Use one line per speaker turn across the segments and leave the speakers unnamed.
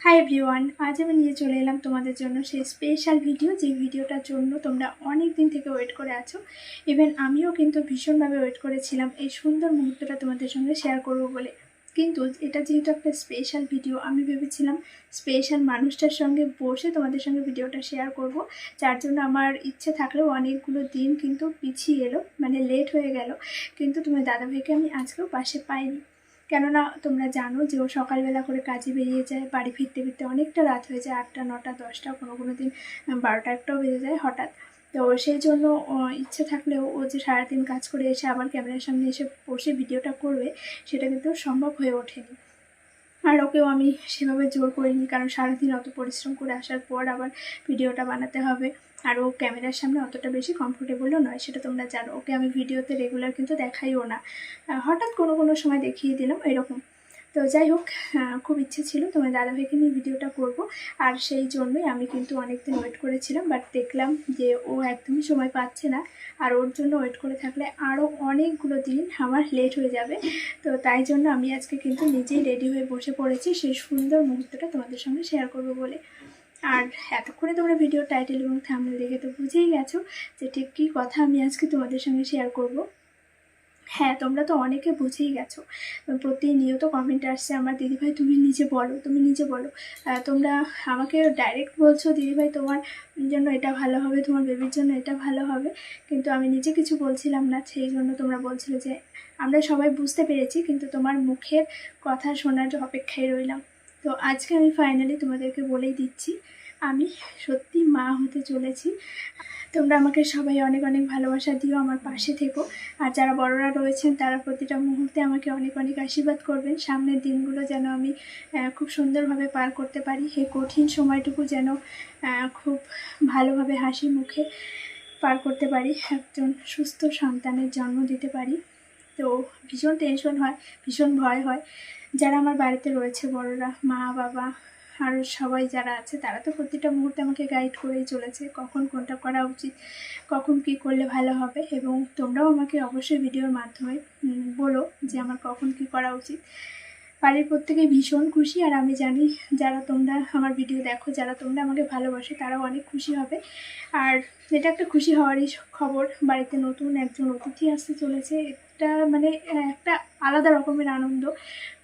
Hi everyone আজ আমি নিয়ে চলে এলাম তোমাদের জন্য সেই স্পেশাল ভিডিও যে ভিডিওটার জন্য তোমরা অনেক দিন থেকে ওয়েট করে আছো। ইভেন আমিও কিন্তু ভীষণভাবে ওয়েট করেছিলাম এই সুন্দর মুহূর্তটা তোমাদের সঙ্গে শেয়ার করব বলে। কিন্তু এটা যেহেতু একটা স্পেশাল ভিডিও আমি ভেবেছিলাম স্পেশাল মানুষটার সঙ্গে বসে তোমাদের সঙ্গে ভিডিওটা শেয়ার করব। যার জন্য আমার ইচ্ছে থাকলেও অনেকগুলো দিন কিন্তু পিছিয়ে এলো মানে লেট হয়ে গেল। কিন্তু তোমার দাদাভাইকে আমি আজকেও পাশে পাইনি। কেননা তোমরা জানো যে ও সকালবেলা করে কাজে বেরিয়ে যায়, বাড়ি ফিরতে ফিরতে অনেকটা রাত হয়ে যায়, আটটা, নটা, দশটা, কোনো কোনো দিন বারোটা একটাও বেজে যায় হঠাৎ। তো সেই জন্য ইচ্ছে থাকলেও ও যে সারাদিন কাজ করে এসে আবার ক্যামেরার সামনে এসে বসে ভিডিওটা করবে, সেটা কিন্তু সম্ভব হয়ে ওঠেনি। আর ওকেও আমি সেভাবে জোর করিনি, কারণ সারাদিন অত পরিশ্রম করে আসার পর আবার ভিডিওটা বানাতে হবে। আর ও ক্যামেরার সামনে অতটা বেশি কমফোর্টেবলও নয়, সেটা তোমরা জানো। ওকে আমি ভিডিওতে রেগুলার কিন্তু দেখাইও না। হঠাৎ কোনো কোনো সময় দেখিয়ে দিলাম, এরকম। তো যাই হোক আহ, খুব ইচ্ছে ছিল তোমার দাদাভাইকে নিয়ে ভিডিওটা করব। আর সেই জন্যই আমি কিন্তু অনেকদিন ওয়েট করেছিলাম বাট দেখলাম যে ও একদমই সময় পাচ্ছে না। আর ওর জন্য ওয়েট করে থাকলে আরও অনেকগুলো দিন আমার লেট হয়ে যাবে। তো তাই জন্য আমি আজকে কিন্তু নিজেই রেডি হয়ে বসে পড়েছি। সেই সুন্দর মুহূর্তটা তোমাদের সঙ্গে শেয়ার করব বলে। আর এতক্ষণে তোমরা ভিডিও টাইটেল এবং থামলে দেখে তো বুঝেই গেছো যে ঠিক কী কথা আমি আজকে তোমাদের সঙ্গে শেয়ার করব। হ্যাঁ তোমরা তো অনেকে বুঝেই গেছো। প্রতিনিয়ত কমেন্ট আসছে, আমার দিদিভাই তুমি নিজে বলো, তুমি নিজে বলো। তোমরা আমাকে ডাইরেক্ট বলছো, দিদিভাই, তোমার জন্য এটা ভালো হবে, তোমার বেবির জন্য এটা ভালো হবে। কিন্তু আমি নিজে কিছু বলছিলাম না, সেই জন্য তোমরা বলছিলে যে, আমরা সবাই বুঝতে পেরেছি, কিন্তু তোমার মুখের কথা শোনার অপেক্ষায় রইলাম। তো আজকে আমি ফাইনালি তোমাদেরকে বলেই দিচ্ছি আমি সত্যি মা হতে চলেছি। তোমরা আমাকে সবাই অনেক অনেক ভালোবাসা দিও আমার পাশে থেকো। আর যারা বড়রা রয়েছেন, তারা প্রতিটা মুহূর্তে আমাকে অনেক অনেক আশীর্বাদ করবেন। সামনের দিনগুলো যেন আমি খুব সুন্দরভাবে পার করতে পারি। এই কঠিন সময়টুকু যেন খুব ভালোভাবে হাসি মুখে পার করতে পারি। একজন সুস্থ সন্তানের জন্ম দিতে পারি। তো ভীষণ টেনশন হয়, ভীষণ ভয় হয়। যারা আমার বাড়িতে রয়েছে, বড়রা, মা, বাবা আরও সবাই যারা আছে, তারা তো প্রতিটা মুহূর্তে আমাকে গাইড করেই চলেছে, কখন কোনটা করা উচিত, কখন কি করলে ভালো হবে এবং তোমরাও আমাকে অবশ্যই ভিডিওর মাধ্যমে বলো যে আমার কখন কি করা উচিত। বাড়ির প্রত্যেকে ভীষণ খুশি আর আমি জানি যারা তোমরা আমার ভিডিও দেখো, যারা তোমরা আমাকে ভালোবাসে, তারাও অনেক খুশি হবে। আর এটা একটা খুশি হওয়ারই খবর, বাড়িতে নতুন একজন অতিথি আসতে চলেছে, এটা মানে একটা আলাদা রকমের আনন্দ।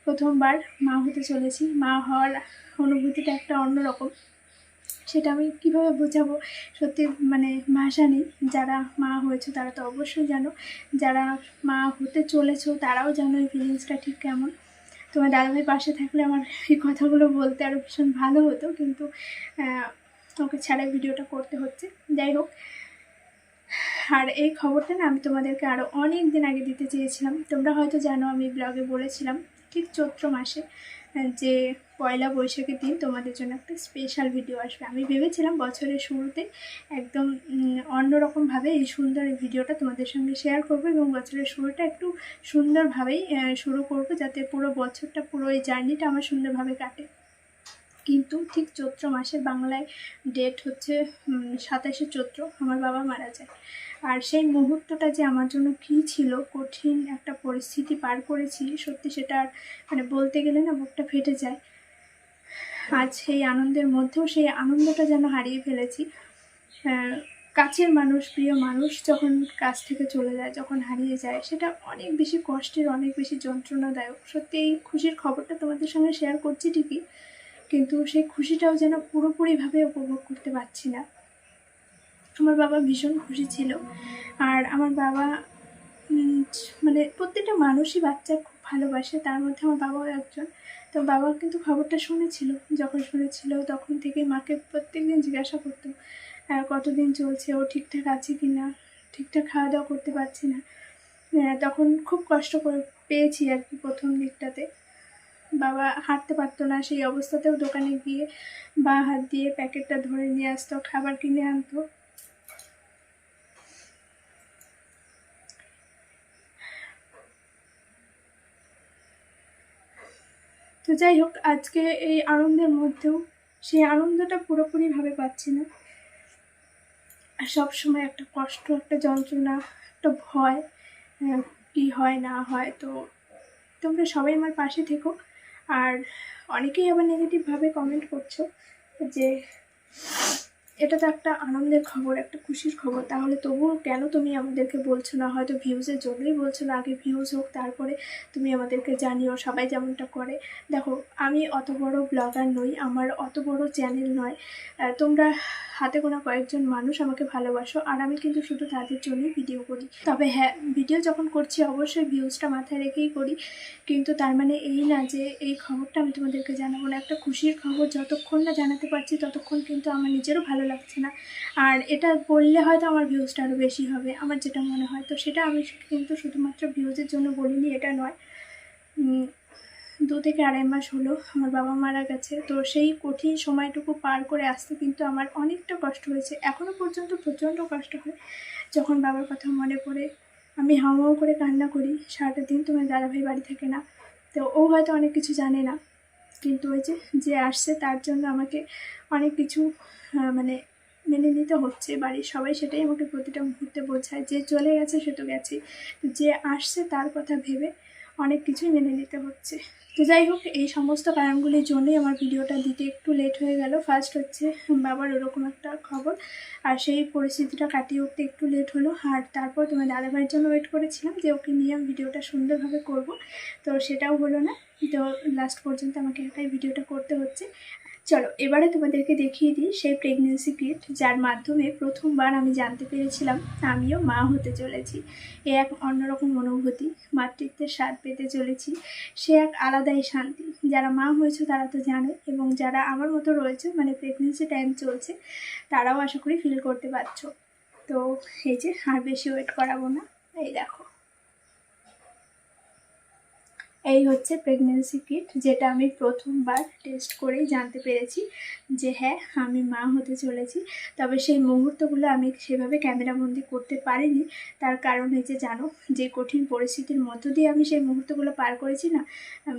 প্রথমবার মা হতে চলেছি। মা হওয়ার অনুভূতিটা একটা অন্যরকম। সেটা আমি কীভাবে বোঝাবো? সত্যি মানে ভাষা নেই। যারা মা হয়েছে তারা তো অবশ্যই জানো। যারা মা হতে চলেছো তারাও জানো এই ফিলিংসটা ঠিক কেমন। তোমার দাদাভাই পাশে থাকলে আমার এই কথাগুলো বলতে আরও ভীষণ ভালো হতো। কিন্তু ওকে ছাড়াই ভিডিওটা করতে হচ্ছে। যাই হোক, আর এই খবরটা না আমি তোমাদেরকে আরও অনেক দিন আগে দিতে চেয়েছিলাম। তোমরা হয়তো জানো আমি ব্লগে বলেছিলাম ঠিক চৈত্র মাসে যে পয়লা বৈশাখের দিন তোমাদের জন্য একটা স্পেশাল ভিডিও আসবে। আমি ভেবেছিলাম বছরের শুরুতে একদম অন্যরকমভাবে এই সুন্দর ভিডিওটা তোমাদের সঙ্গে শেয়ার করব এবং বছরের শুরুটা একটু সুন্দরভাবেই শুরু করব যাতে পুরো বছরটা, পুরো এই জার্নিটা আমার সুন্দরভাবে কাটে। কিন্তু ঠিক চৈত্র মাসের বাংলায় ডেট হচ্ছে সাতাশে চৈত্র, আমার বাবা মারা যায়। আর সেই মুহূর্তটা যে আমার জন্য কী ছিল, কঠিন একটা পরিস্থিতি পার করেছি, সত্যি সেটা আর মানে বলতে গেলে না বুকটা ফেটে যায়। আজ সেই আনন্দের মধ্যেও সেই আনন্দটা যেন হারিয়ে ফেলেছি। কাছের মানুষ, প্রিয় মানুষ যখন কাছ থেকে চলে যায়, যখন হারিয়ে যায়, সেটা অনেক বেশি কষ্টের, অনেক বেশি যন্ত্রণাদায়ক। সত্যি এই খুশির খবরটা তোমাদের সঙ্গে শেয়ার করছি ঠিকই। কিন্তু সেই খুশিটাও যেন পুরোপুরিভাবে উপভোগ করতে পারছি না। আমার বাবা ভীষণ খুশি ছিল। আর আমার বাবা মানে প্রত্যেকটা মানুষই বাচ্চা খুব ভালোবাসে, তার মধ্যে আমার বাবাও একজন। তো বাবা কিন্তু খবরটা শুনেছিল, যখন শুনেছিল তখন থেকে মাকে প্রত্যেকদিন জিজ্ঞাসা করতো কতদিন চলছে? ও ঠিকঠাক আছে কি না ঠিকঠাক খাওয়া দাওয়া করতে পারছি না? তখন খুব কষ্ট করে পেয়েছি আর কি প্রথম দিকটাতে। বাবা হাঁটতে পারতো না সেই অবস্থাতেও দোকানে গিয়ে বা হাত দিয়ে প্যাকেটটা ধরে নিয়ে আসতো খাবার কিনে আনতো। তো যাই হোক আজকে এই আনন্দের মধ্যেও সেই আনন্দটা পুরোপুরিভাবে পাচ্ছি না। আর সবসময় একটা কষ্ট একটা যন্ত্রণা একটা ভয় আহ, কি হয় না হয় তো তোমরা সবাই আমার পাশে থেকো। আর অনেকেই আবার নেগেটিভভাবে কমেন্ট করছ যে এটা তো একটা আনন্দের খবর, একটা খুশির খবর। তাহলে তবুও কেন তুমি আমাদেরকে বলছো না? হয়তো ভিউজের জন্যই বলছো না, আগে ভিউজ হোক, তারপরে তুমি আমাদেরকে জানিও, সবাই যেমনটা করে। দেখো, আমি অত বড় ব্লগার নই, আমার অত বড় চ্যানেল নয়। তোমরা হাতে গোনা কয়েকজন মানুষ আমাকে ভালোবাসো, আর আমি কিন্তু শুধু তাদের জন্যই ভিডিও করি। তবে হ্যাঁ ভিডিও যখন করছি, অবশ্যই ভিউজটা মাথায় রেখেই করি। কিন্তু তার মানে এই না যে, এই খবরটা আমি তোমাদেরকে জানাব না। একটা খুশির খবর, যতক্ষণ না জানাতে পারছি, ততক্ষণ কিন্তু আমার নিজেরও ভালো লাগছে না। আর এটা বললে হয়তো আমার ভিউজটা আরও বেশি হবে। আমার যেটা মনে হয়, তো সেটা আমি কিন্তু শুধুমাত্র ভিউজের জন্য বলিনি, এটা নয়। দু থেকে আড়াই মাস হলো আমার বাবা মারা গেছে, তো সেই কঠিন সময়টুকু পার করে আসতে কিন্তু আমার অনেকটা কষ্ট হয়েছে। এখনও পর্যন্ত প্রচণ্ড কষ্ট হয়। যখন বাবার কথা মনে পড়ে, আমি হাওয়াও করে কান্না করি, সারাটা দিন তোমার দাদাভাই বাড়ি থাকে না, তো ও হয়তো অনেক কিছু জানে না। কিন্তু ওই যে যে আসছে তার জন্য আমাকে অনেক কিছু মানে মেনে নিতে হচ্ছে। বাড়ির সবাই সেটাই আমাকে প্রতিটা মুহূর্তে বোঝায় যে চলে গেছে, সে তো গেছে যে আসছে তার কথা ভেবে অনেক কিছুই মেনে নিতে হচ্ছে। তো যাই হোক, এই সমস্ত কারণগুলির জন্যই আমার ভিডিওটা দিতে একটু লেট হয়ে গেল। ফার্স্ট হচ্ছে, বাবার ওরকম একটা খবর। আর সেই পরিস্থিতিটা কাটিয়ে উঠতে একটু লেট হলো। আর তারপর তোমার দাদাভাইয়ের জন্য ওয়েট করেছিলাম যে ওকে নিয়ে আমি ভিডিওটা সুন্দরভাবে করব। তো সেটাও হলো না। তো লাস্ট পর্যন্ত আমাকে একাই ভিডিওটা করতে হচ্ছে। চলো, এবারে তোমাদেরকে দেখিয়ে দিই সেই প্রেগনেন্সি কিট যার মাধ্যমে প্রথমবার আমি জানতে পেরেছিলাম আমিও মা হতে চলেছি। এ এক অন্যরকম অনুভূতি, মাতৃত্বের স্বাদ পেতে চলেছি। সে এক আলাদাই শান্তি। যারা মা হয়েছে তারা তো জানে এবং যারা আমার মতো রয়েছে মানে প্রেগনেন্সি টাইম চলছে, তারাও আশা করি ফিল করতে পারছ। তো এই যে, আর বেশি ওয়েট করাবো না। এই দেখো। এই হচ্ছে প্রেগনেন্সি কিট যেটা আমি প্রথমবার টেস্ট করেই জানতে পেরেছি যে হ্যাঁ আমি মা হতে চলেছি। তবে সেই মুহূর্তগুলো আমি সেভাবে ক্যামেরাবন্দি করতে পারিনি। তার কারণ হচ্ছে জানো, যে কঠিন পরিস্থিতির মধ্য দিয়ে আমি সেই মুহূর্তগুলো পার করেছি না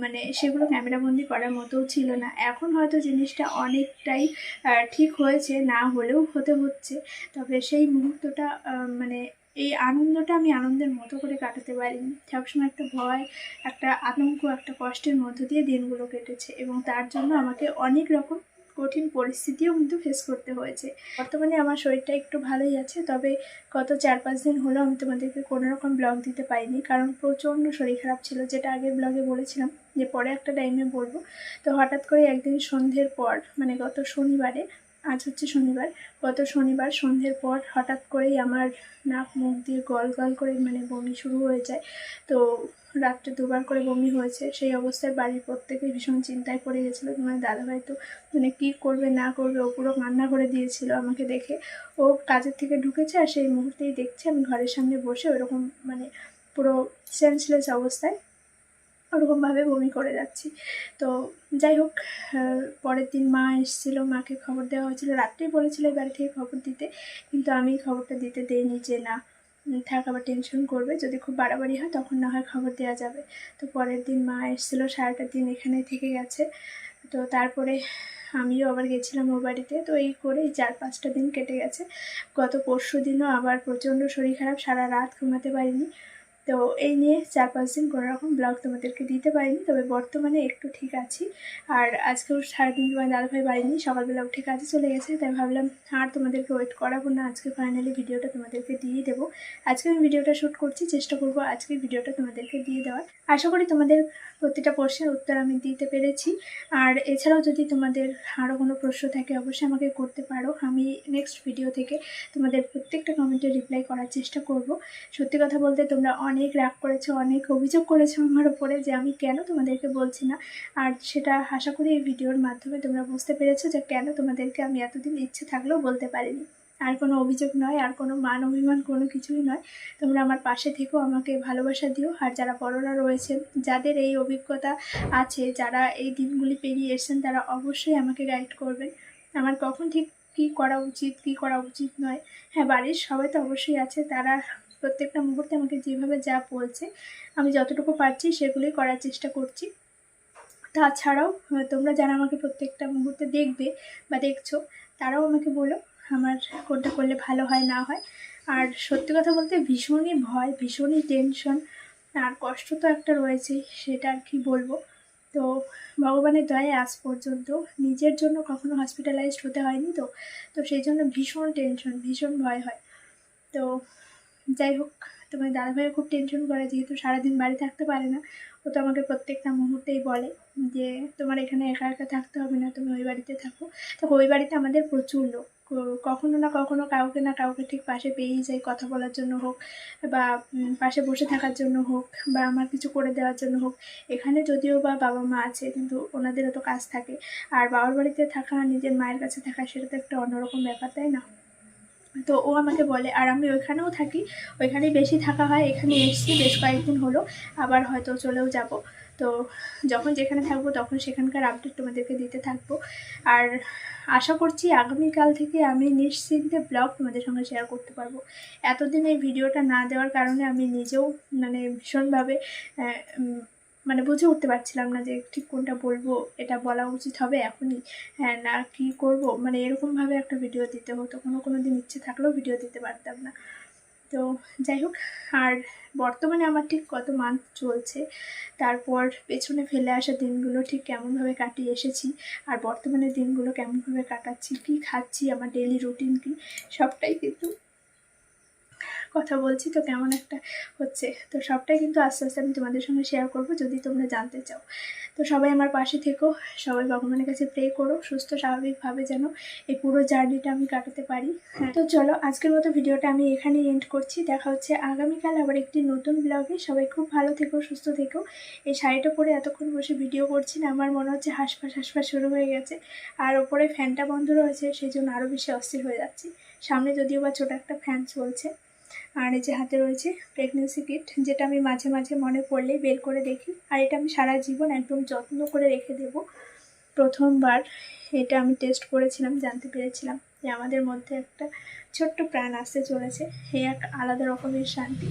মানে সেগুলো ক্যামেরাবন্দি করার মতোও ছিল না। এখন হয়তো জিনিসটা অনেকটাই ঠিক হয়েছে, না হলেও হতে হচ্ছে। তবে সেই মুহূর্তটা মানে এই আনন্দটা আমি আনন্দের মতো করে কাটাতে পারিনি। সবসময় একটা ভয়, একটা আতঙ্ক, একটা কষ্টের মধ্য দিয়ে দিনগুলো কেটেছে এবং তার জন্য আমাকে অনেক রকম কঠিন পরিস্থিতিও কিন্তু ফেস করতে হয়েছে। বর্তমানে আমার শরীরটা একটু ভালোই আছে, তবে গত চার পাঁচ দিন হলো আমি তোমাদেরকে কোনো রকম ব্লগ দিতে পারিনি কারণ প্রচণ্ড শরীর খারাপ ছিল, যেটা আগে ব্লগে বলেছিলাম যে পরে একটা টাইমে বলব। তো হঠাৎ করে একদিন সন্ধ্যের পর মানে গত শনিবারে আজ হচ্ছে শনিবার। গত শনিবার সন্ধ্যের পর হঠাৎ করেই আমার নাক, মুখ দিয়ে গল গল করে মানে বমি শুরু হয়ে যায়। তো রাত্রে দুবার করে বমি হয়েছে। সেই অবস্থায় বাড়ির প্রত্যেকে ভীষণ চিন্তায় পড়ে গেছিল তোমার দাদাভাই তো মানে কী করবে, না করবে, ও পুরো কান্না করে দিয়েছিল আমাকে দেখে। ও কাজের থেকে ঢুকেছে আর সেই মুহূর্তেই দেখছে আমি ঘরের সামনে বসে ওরকম মানে পুরো সেন্সলেস অবস্থায় ওরকমভাবে বমি করে যাচ্ছি। তো যাই হোক পরের দিন মা এসেছিল, মাকে খবর দেওয়া হয়েছিল। রাত্রেই বলেছিল বাড়ি থেকে খবর দিতে, কিন্তু আমি খবরটা দিতে দেইনি যে না থাক, আবার টেনশন করবে। যদি খুব বাড়াবাড়ি হয়, তখন না হয় খবর দেওয়া যাবে। তো পরের দিন মা এসেছিল, সারাটা দিন এখানে থেকে গেছে। তো তারপরে আমিও আবার গেছিলাম ওর বাড়িতে। তো এই করে চার পাঁচটা দিন কেটে গেছে। গত পরশু দিনও আবার প্রচণ্ড শরীর খারাপ, সারা রাত ঘুমাতে পারিনি। তো এই নিয়ে চার পাঁচ দিন কোনো রকম ব্লগ তোমাদেরকে দিতে পারিনি, তবে বর্তমানে একটু ঠিক আছি। আর আজকেও সারাদিন তোমার দাদাভাই বাড়িনি সকালবেলা উঠে কাজে চলে গেছে, তাই ভাবলাম আর তোমাদেরকে ওয়েট করাবো না, আজকে ফাইনালি ভিডিওটা তোমাদেরকে দিয়ে দেবো। আজকে আমি ভিডিওটা শ্যুট করছি, চেষ্টা করব আজকে ভিডিওটা তোমাদেরকে দিয়ে দেওয়ার। আশা করি তোমাদের প্রতিটা প্রশ্নের উত্তর আমি দিতে পেরেছি। আর এছাড়াও যদি তোমাদের আরও কোনো প্রশ্ন থাকে, অবশ্যই আমাকে করতে পারো। আমি নেক্সট ভিডিও থেকে তোমাদের প্রত্যেকটা কমেন্টে রিপ্লাই করার চেষ্টা করব। সত্যি কথা বলতে তোমরা রাগ করেছ, অনেক অভিযোগ করেছ আমার ওপরে যে আমি কেন তোমাদেরকে বলছি না? আর সেটা আশা করি এই ভিডিওর মাধ্যমে তোমরা বুঝতে পেরেছ যে কেন তোমাদেরকে আমি এতদিন ইচ্ছে থাকলেও বলতে পারিনি। আর কোনো অভিযোগ নয়, আর কোনো মান অভিমান কোনো কিছুই নয়। তোমরা আমার পাশে থেকেও আমাকে ভালোবাসা দিও। আর যারা বড়রা রয়েছেন যাদের এই অভিজ্ঞতা আছে, যারা এই দিনগুলি পেরিয়ে এসেছেন, তারা অবশ্যই আমাকে গাইড করবেন। আমার কখন ঠিক কী করা উচিত, কী করা উচিত নয়। হ্যাঁ বাড়ির সবাই তো অবশ্যই আছে, তারা প্রত্যেকটা মুহূর্তে আমাকে যেভাবে যা বলছে, আমি যতটুকু পারছি সেগুলোই করার চেষ্টা করছি। তাছাড়াও তোমরা যারা আমাকে প্রত্যেকটা মুহূর্তে দেখবে বা দেখছ, তারাও আমাকে বলো আমার কোনটা করলে ভালো হয়, না হয়। আর সত্যি কথা বলতে ভীষণই ভয়, ভীষণই টেনশন আর কষ্ট তো একটা রয়েছেই, সেটা আর কি বলব। তো ভগবানের দয়ায় আজ পর্যন্ত নিজের জন্য কখনো হসপিটালাইজড হতে হয়নি তো। তো সেই জন্য ভীষণ টেনশন ভীষণ ভয় হয়। তো যাই হোক, তোমার দাদাভাইও খুব টেনশন করে যেহেতু সারাদিন বাড়ি থাকতে পারে না। ও তো আমাকে প্রত্যেকটা মুহূর্তেই বলে যে, তোমার এখানে একা একা থাকতে হবে না, তুমি ওই বাড়িতে থাকো। তো ওই বাড়িতে আমাদের প্রচুর লোক। কখনো না কখনো কাউকে না কাউকে ঠিক পাশে পেয়েই যাই কথা বলার জন্য হোক বা পাশে বসে থাকার জন্য হোক বা আমার কিছু করে দেওয়ার জন্য হোক। এখানে যদিও বা বাবা মা আছে কিন্তু ওনাদেরও তো কাজ থাকে। আর বাবার বাড়িতে থাকা, নিজের মায়ের কাছে থাকা সেটা তো একটা অন্যরকম ব্যাপার, তাই না? তো ও আমাকে বলে, আর আমি ওইখানেও থাকি, ওইখানেই বেশি থাকা হয়, এখানে এসছি, বেশ কয়েকদিন হলো, আবার হয়তো চলেও যাব। তো যখন যেখানে থাকব তখন সেখানকার আপডেট তোমাদেরকে দিতে থাকব। আর আশা করছি আগামীকাল থেকে আমি নিশ্চিন্তে ব্লগ তোমাদের সঙ্গে শেয়ার করতে পারব। এতদিন এই ভিডিওটা না দেওয়ার কারণে আমি নিজেও মানে ভীষণভাবে মানে বুঝে উঠতে পারছিলাম না যে ঠিক কোনটা বলব, এটা বলা উচিত হবে এখনই হ্যাঁ না কি করব মানে এরকমভাবে একটা ভিডিও দিতে হতো। কোনো কোনো দিন ইচ্ছে থাকলেও ভিডিও দিতে পারতাম না। তো যাই হোক, আর বর্তমানে আমার ঠিক কত মান্থ চলছে, তারপর পেছনে ফেলে আসা দিনগুলো ঠিক কেমনভাবে কাটিয়ে এসেছি, আর বর্তমানে দিনগুলো কেমনভাবে কাটাচ্ছি, কী খাচ্ছি, আমার ডেলি রুটিন কী, সবটাই কিন্তু কথা বলছি, তো কেমন একটা হচ্ছে। তো সবটাই কিন্তু আস্তে আস্তে আমি তোমাদের সঙ্গে শেয়ার করব, যদি তোমরা জানতে চাও। তো সবাই আমার পাশে থেকো, সবাই ভগবানের কাছে প্রে করো, সুস্থ, স্বাভাবিকভাবে যেন এই পুরো জার্নিটা আমি কাটাতে পারি। হ্যাঁ তো চলো আজকের মতো ভিডিওটা আমি এখানে এন্ড করছি। দেখা হচ্ছে আগামীকাল আবার একটি নতুন ব্লগে সবাই খুব ভালো থেকো, সুস্থ থেকো। এই শাড়িটা পরে এতক্ষণ বসে ভিডিও করছি না, আমার মনে হচ্ছে হাঁসফাঁস হাঁসফাঁস শুরু হয়ে গেছে। আর ওপরে ফ্যানটা বন্ধ রয়েছে, সেই জন্য আরও বেশি অস্থির হয়ে যাচ্ছি। সামনে যদিও বা ছোটো একটা ফ্যান চলছে আর এই যে হাতে রয়েছে প্রেগনেন্সি কিট যেটা আমি মাঝে মাঝে মনে পড়লেই বের করে দেখি। আর এটা আমি সারা জীবন একদম যত্ন করে রেখে দেব। প্রথমবার এটা আমি টেস্ট করেছিলাম, জানতে পেরেছিলাম যে আমাদের মধ্যে একটা ছোট্ট প্রাণ আসতে চলেছে। এই এক আলাদা রকমের শান্তি।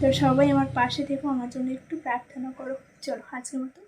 তো সবাই আমার পাশে থেকো, আমার জন্য একটু প্রার্থনা করো। চলো, আজকের মতো